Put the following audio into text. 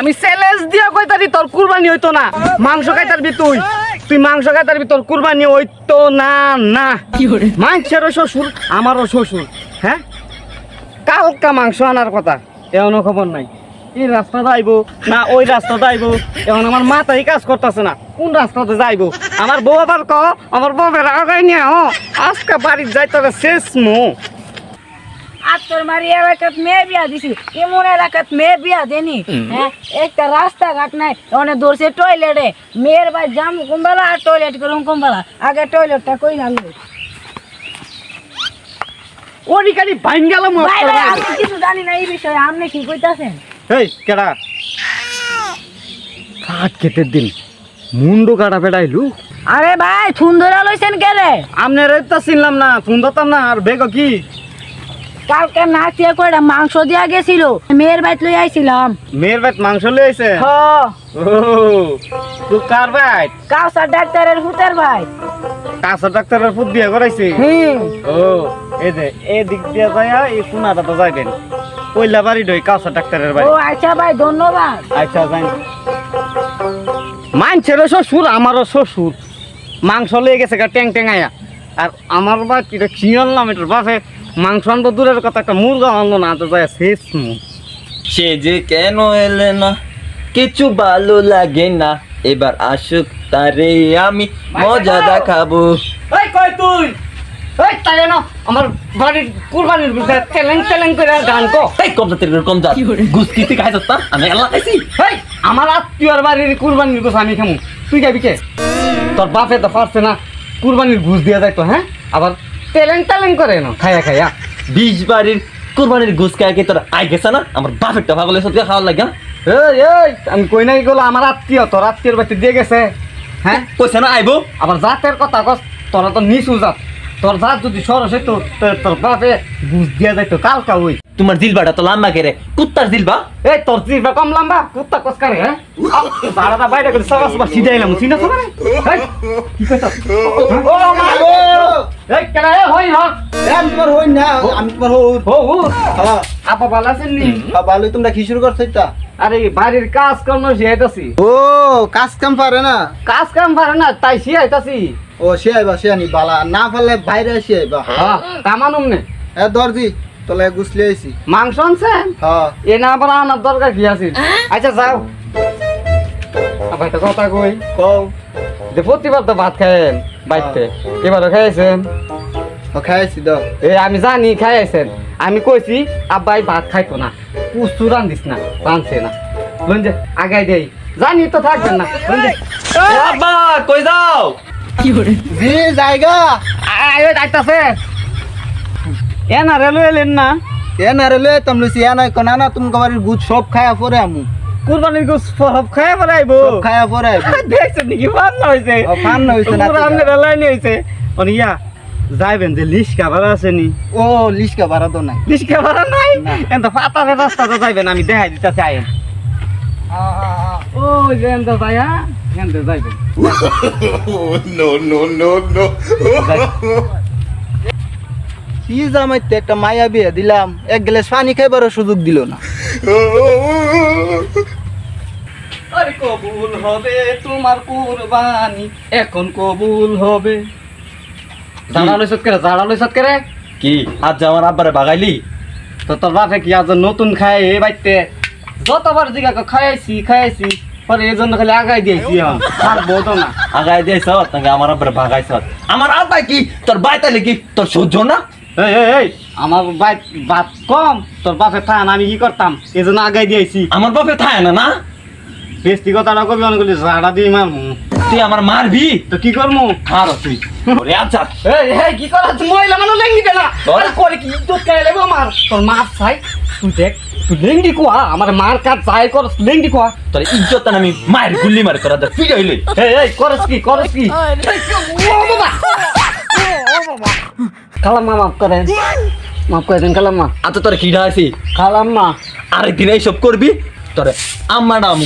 আমি চ্যালেঞ্জ দিয়া কই তারি কুরবানি হইতো না। মাংস খাইতারবি তুই। তুই মাংস খাইতারবি তোর কুরবানি হইতো না না। মাংসেরও শ্বশুর আমারও শ্বশুর হ্যাঁ? কালকা মাংস আনার কথা এমনও খবর নাই। এই রাস্তাটা আইবো না ওই রাস্তাটা আইবো এখন আমার মাথায় কাজ করতেছে না। কোন রাস্তাতে যাইব? আমার বউ আবার ক আমার বউয়ের আগাই নিয়ে হ। আজকে বাড়ির যাইতে শেষ মো। আর তোর মারি এলাকাত মেয়ে বিয়া দিছি এমন এলাকাত মেয়ে বিয়া দেনি। হ্যাঁ একটা রাস্তাঘাট নাই অনেক টয়লেটে মেয়ের ভাই জাম কুম্বেলা আর টয়লেট করুম কুম্বেলা। আগে টয়লেটটা কই না কালি ভাই ভাই আমি কিছু জানি না এই বিষয়ে আপনি কি কইতাছেন? এই কেডা? কাঠ কেটের দিন মুন্ডু কাটা পেটাইলু? আরে ভাই থুন ধরে লইছেন কে রে আপনার তো চিনলাম না ফোন ধরতাম না আর বেগ কি? কালকে নাচিয়ে কয়টা মাংস দিয়া গেছিল মেয়ের বাইত লই আইছিলাম। মেয়ের বাইত মাংস লই আইছে? হ। ও কার বাইত কাউসার ডাক্তারের হুতের ভাই ডাক্তারের দিয়ে করাইছে? হুম। ও এই যে এই দিক দিয়ে যায় এই কোনাটা তো যাইবেন। বাড়ি ডই ডাক্তারের ও আচ্ছা ভাই ধন্যবাদ। আচ্ছা যাই মানছেরও শ্বশুর আমারও শ্বশুর। মাংস লয়ে গেছে গা ট্যাং ট্যাঙাইয়া আর আমার বা কিটা কি আনলাম এটার বাপে মাংস আনব দূরের কথা একটা মুরগা আনলো না তো যায় শেষ মু সে যে কেন এলে না কিছু ভালো লাগে না। এবার আসুক তারে আমি মজা দেখাবো। এই কই তুই? এই তাই না আমার বাড়ির কুরবানির বিষয়ে টেলেং টেলেং করে গান কো। এই কম জাতের কম জাত। গুস্কি তুই খাইছ না আমি এলা খাইছি। এই আমার আত্মীয়র বাড়ির কুরবানির গোছ আমি খামু। তুই যাবি কে? তোর বাপে তো পারছে না কুরবানির ঘুষ দিয়ে যায় তো হ্যাঁ? আবার টেলেং টেলেং করে না। খাইয়া খাইয়া বিশ বাড়ির কুরবানির গুস খাই কি তোর আই গেছে না? আমার বাপেরটা ভাগলে সত্যি খাওয়ার লাগে। এই এই আমি কই নাই গেলো? আমার আত্মীয় তোর আত্মীয়র বাড়িতে দিয়ে গেছে। হ্যাঁ? কইছে না আইবো। আবার জাতের কথা কস তোরা তো নিচু জাত। তোর জাত যদি সরস তো তোর বাপে ঘুষ দিয়া যাইতো কালকা ওই। তোমার জিলবাটা তো লম্বা কেরে কুত্তার জিলবা? এই তোর জিলবা কম লম্বা কুত্তা কসকারে হ্যাঁ? দাঁড়াটা বাইরে করে সবা সবা সিধাইলাম চিনা এই কি কইছ? ও মা গো! এই কেডা হই হ। আমি তোমার হই না আমি তোমার হই। হো ও। হ্যাঁ। আপা ভালো আছেন নি? তোমরা কি শুরু করছ এটা? আরে বাড়ির কাজ কর্ম ও কাজ কাম পারে না? কাজ কাম পারে না তাই শিখাইতাছি ও বালা। না বাইরে হ্যাঁ নে। এ দর্জি গুছলে আইছি। মাংস আনছেন? হ্যাঁ এ না আবার আনার দরকার কি আছে? আচ্ছা যাও। আবার একটা কথা কই? কও। যে প্রতিবার তো ভাত খায়েন বাইতে এবারও খাইছেন ও খাইছি দাও এ আমি জানি খাইছেন আমি কইছি আব্বাই ভাত খাইতো না পুস্তু রান্দিস না রানছে না। বুঝলেন যে আগাই দেই। জানি তো থাকবেন না। আব্বা কই যাও? কি করে জি জায়গা। আয় আইতাছে এ না রেলওয়ে এলেন না? এ না রে লয়ে তোমরা সি না কোনা না তুমি কবারের গুছ সব খায়া পরে আমু। কুরবানির গোস সব খাই পরে আইবো? সব খায়া পরে আইবো। দেখছেন নাকি ফান্ন হয়েছে ও, ফান্ন হইছে না পুরো আমনে রেলাইনি হয়েছে অনিয়া যাইবেন যে লিশ আছে নি ও লিস্কা বাড়া তো নাই। লিশ খাবার নাই? এত পাতারে রাস্তাতে যাইবেন আমি দেখাই দিতেছি আইন ও যেন তো ভাইয়া যেন তো যাইবেন। কি জামাইতে একটা মায়া বিয়ে দিলাম এক গ্লাস পানি খাইবারও সুযোগ দিল না। আরে কবুল হবে তোমার কুরবানি এখন কবুল হবে। জাড়া লইছত করে জাড়া লইছত করে? কি? আজ যে আমার আব্বারে বাগাইলি? তো তোর বাপে কি আজ নতুন খায় এ বাইতে? যতবার জিগা খাইছি খাইছি পরে এই জন্য খালি আগাই দিয়েছি না। আগাই দিয়েছ তাকে আমার আব্বারে বাগাইছ। আমার আব্বা কি? তোর বাইতালে কি তোর সহ্য না? আমার বাপ কম তোর বাপে থান আমি কি করতাম? এই জন্য আগাই দিয়েছি। আমার বাপে থায় না না? বেস্তি কথাটা কবি অনেকগুলি ঝাড়া দিয়ে মারমু। তুই আমার মারবি? তো কি করমু? আর তুই। ওরে আচ্ছা। এই এই কি করা? তুই মহিলা মানুষ লেঙ্গি দে না তোর? আরে করে কি? তো কেলে গো মার। তোর মার চাই। তুই দেখ তুই লেঙ্গি কোয়া। আমার মার কাজ কর লেঙ্গি কোয়া। তোর ইজ্জত আমি মায়ের গুল্লি মারে ফিরে হইলে। এই এই করস কি করস কি? ও বাবা! ও বাবা! খালাম্মা মাফ করেন মাফ করে দেন আচ্ছা তোর কিডা আছি খালাম্মা আরেকদিন এইসব করবি? তোরে আমার নাম।